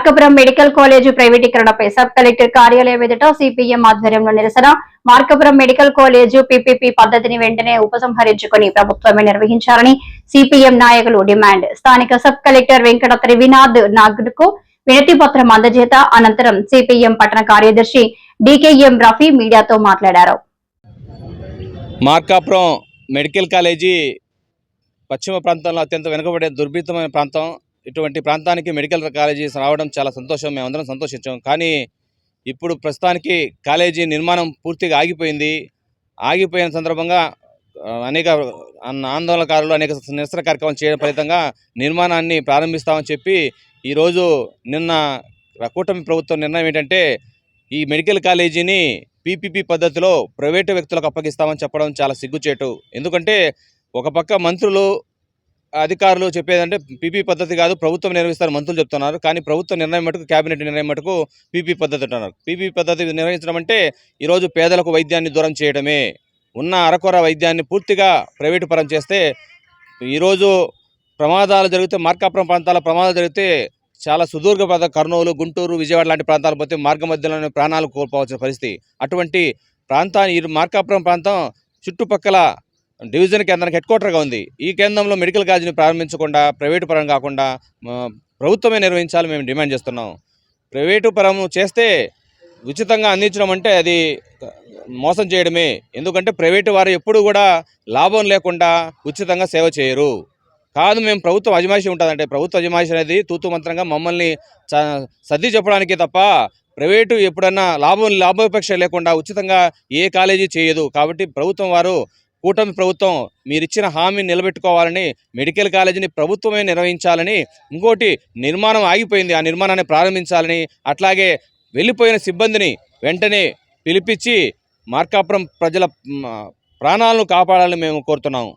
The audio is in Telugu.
మార్కపురం మెడికల్ కాలేజ్ ప్రైవేటీకరణపై సబ్ కలెక్టర్ కార్యాలయం ఎదుట సిపిఎం ఆధ్వర్యంలో నిరసన మార్కపురం మెడికల్ కాలేజ్ పిపిపి పద్ధతిని వెంటనే ఉపసంహరించుకుని ప్రభుత్వమే నిర్వహించాలని సిపిఎం నాయకులు డిమాండ్. స్థానిక సబ్ కలెక్టర్ వెంకట త్రివినాథ్ నాగ్కు వినతి పత్రం అందజేత అనంతరం సిపిఎం పట్టణ కార్యదర్శి డికేఎం రఫీ మీడియాతో మాట్లాడారు. మార్కాపురం మెడికల్ కాలేజీ పశ్చిమ ప్రాంతంలో అత్యంత వెనుకబడే దుర్భితమైన ప్రాంతం. ఇటువంటి ప్రాంతానికి మెడికల్ కాలేజీస్ రావడం చాలా సంతోషం. మేమందరం సంతోషించాం. కానీ ఇప్పుడు ప్రస్తుతానికి కాలేజీ నిర్మాణం పూర్తిగా ఆగిపోయింది. ఆగిపోయిన సందర్భంగా అనేక ఆందోళనకారులు అనేక నిరసన కార్యక్రమాలు చేయడం ఫలితంగా నిర్మాణాన్ని ప్రారంభిస్తామని చెప్పి ఈరోజు నిన్న కూటమి ప్రభుత్వం నిర్ణయం ఏంటంటే ఈ మెడికల్ కాలేజీని పీపీపీ పద్ధతిలో ప్రైవేటు వ్యక్తులకు అప్పగిస్తామని చెప్పడం చాలా సిగ్గుచేటు. ఎందుకంటే ఒక పక్క మంత్రులు అధికారులు చెప్పేదంటే పీపీ పద్ధతి కాదు ప్రభుత్వం నిర్వహిస్తారు మంత్రులు చెప్తున్నారు. కానీ ప్రభుత్వ నిర్ణయం మటుకు కేబినెట్ నిర్ణయం మటుకు పీపీ పద్ధతి అంటున్నారు. పీపీ పద్ధతి నిర్వహించడం అంటే ఈరోజు పేదలకు వైద్యాన్ని దూరం చేయడమే. ఉన్న అరకొర వైద్యాన్ని పూర్తిగా ప్రైవేటు పరం చేస్తే ఈరోజు ప్రమాదాలు జరిగితే మార్కాపురం ప్రాంతాల ప్రమాదాలు జరిగితే చాలా సుదూర్ఘ ప్రాంత కర్నూలు గుంటూరు విజయవాడ లాంటి ప్రాంతాలు పోతే మార్గ మధ్యలోనే ప్రాణాలు కోల్పోవాల్సిన పరిస్థితి. అటువంటి ప్రాంతాన్ని ఈ మార్కాపురం ప్రాంతం చుట్టుపక్కల డివిజన్ కేంద్రానికి హెడ్ క్వార్టర్గా ఉంది. ఈ కేంద్రంలో మెడికల్ కాలేజీని ప్రారంభించకుండా ప్రైవేటు పరం కాకుండా ప్రభుత్వమే నిర్వహించాలి మేము డిమాండ్ చేస్తున్నాం. ప్రైవేటు పరం చేస్తే ఉచితంగా అందించడం అంటే అది మోసం చేయడమే. ఎందుకంటే ప్రైవేటు వారు ఎప్పుడు కూడా లాభం లేకుండా ఉచితంగా సేవ చేయరు. కాదు మేము ప్రభుత్వం అజమాయిషి ఉంటుందంటే ప్రభుత్వ అజమాయిషి అనేది తూతు మంత్రంగా మమ్మల్ని సర్ది చెప్పడానికి తప్ప ప్రైవేటు ఎప్పుడన్నా లాభం లాభాపేక్ష లేకుండా ఉచితంగా ఏ కాలేజీ చేయదు. కాబట్టి ప్రభుత్వం వారు కూటమి ప్రభుత్వం మీరిచ్చిన హామీని నిలబెట్టుకోవాలని మెడికల్ కాలేజీని ప్రభుత్వమే నిర్వహించాలని ఇంకోటి నిర్మాణం ఆగిపోయింది. ఆ నిర్మాణాన్ని ప్రారంభించాలని అట్లాగే వెళ్ళిపోయిన సిబ్బందిని వెంటనే పిలిపించి మార్కాపురం ప్రజల ప్రాణాలను కాపాడాలని మేము కోరుతున్నాము.